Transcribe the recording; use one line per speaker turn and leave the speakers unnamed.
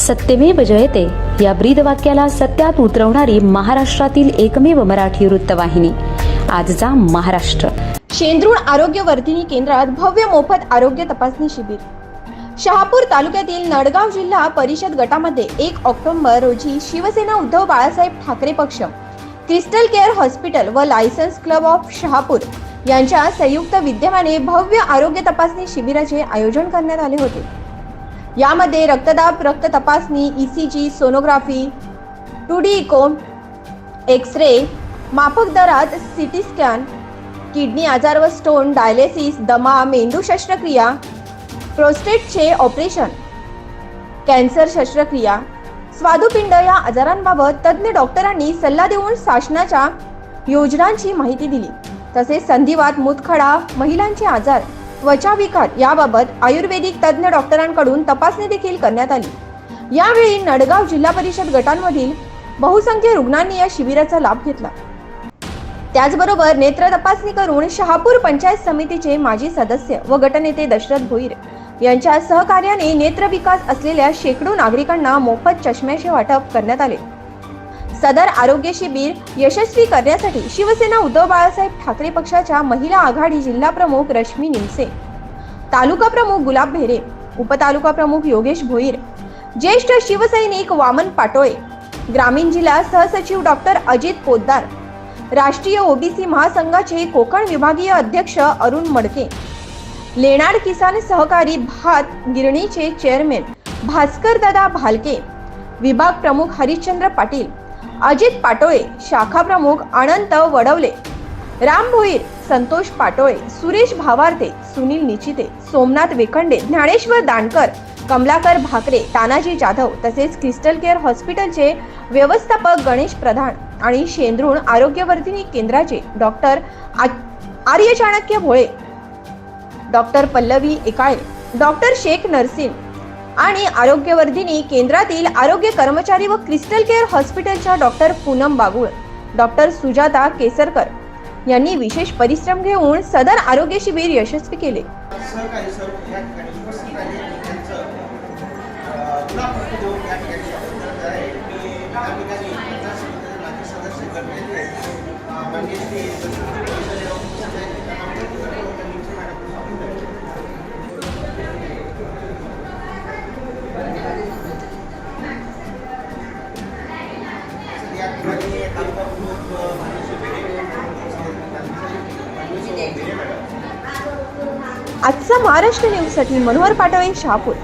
सत्यमेव जयते. या ब्रीद वाक्याला सत्यात उतरवणारी महाराष्ट्रातील एकमेव मराठी वृत्तवाहिनी. आजचा महाराष्ट्र.
शेंद्रुण आरोग्य वर्धिनी केंद्रात भव्य मोफत आरोग्य तपासणी शिबिर. शहापूर तालुक्यातील नडगाव जिल्हा परिषद गटामध्ये एक ऑक्टोबर रोजी शिवसेना उद्धव बाळासाहेब ठाकरे पक्ष क्रिस्टल केअर हॉस्पिटल व लायसन्स क्लब ऑफ शहापूर यांच्या संयुक्त विद्यमाने भव्य आरोग्य तपासणी शिबिराचे आयोजन करण्यात आले होते. यामध्ये रक्तदाब रक्त तपासणी ECG sonography two D echo X ray माफक दरात सिटी स्कॅन किडनी आजार व स्टोन डायलिसिस दमा मेंदू शस्त्रक्रिया प्रोस्टेटचे ऑपरेशन कॅन्सर शस्त्रक्रिया स्वादुपिंड या आजारांबाबत तज्ज्ञ डॉक्टरांनी सल्ला देऊन शासनाच्या योजनांची माहिती दिली. तसेच संधिवात मुतखडा महिलांचे आजार त्वचा विकार याबाबत आयुर्वेदिक तज्ज्ञ डॉक्टरांकडून तपासणी देखील करण्यात आली. यावेळी नडगाव जिल्हा परिषद गटांमधील बहुसंख्य रुग्णांनी या शिबिराचा लाभ घेतला. त्याचबरोबर नेत्र तपासणी करून शहापूर पंचायत समितीचे माजी सदस्य व गटनेते दशरथ भोईर यांच्या सहकार्याने नेत्र विकास असलेल्या शेकडो नागरिकांना मोफत चष्म्याचे वाटप करण्यात आले. सदर आरोग्य शिबिर यशस्वी करण्यासाठी शिवसेना उद्धव बाळासाहेब ठाकरे पक्षाच्या महिला आघाडी जिल्हा प्रमुख रश्मी निमसे तालुका प्रमुख गुलाब भेरे उपतालुका प्रमुख योगेश भोईर ज्येष्ठ शिवसैनिक वामन पाटोळे ग्रामीण जिल्हा सहसचिव डॉक्टर अजित पोद्दार राष्ट्रीय ओबीसी महासंघाचे कोकण विभागीय अध्यक्ष अरुण मडके लेणार किसान सहकारी भात गिरणीचे चेअरमॅन भास्कर दादा भालके विभाग प्रमुख हरिश्चंद्र पाटील अजित पाटोळे शाखा प्रमुख अनंत वडवले. राम भोईर संतोष पाटोळे सुरेश भावार्ते सुनील निचिते सोमनाथ वेखंडे ज्ञानेश्वर दानकर कमलाकर भाकरे तानाजी जाधव तसेच क्रिस्टल केअर हॉस्पिटलचे व्यवस्थापक गणेश प्रधान आणि शेंद्रुण आरोग्यवर्धिनी केंद्राचे doctor Arya Chanakya Bhole. Doctor Pallavi Ekale doctor Shaikh nursing आणि आरोग्यवर्धिनी केंद्रातील आरोग्य कर्मचारी व क्रिस्टल केअर हॉस्पिटलच्या डॉक्टर पूनम बागुळ डॉक्टर सुजाता केसरकर यांनी विशेष परिश्रम घेऊन सदर आरोग्य शिबिर यशस्वी केले.
सहकारी
आजचा महाराष्ट्र न्यूजसाठी मनोहर पाटवे शहापूर.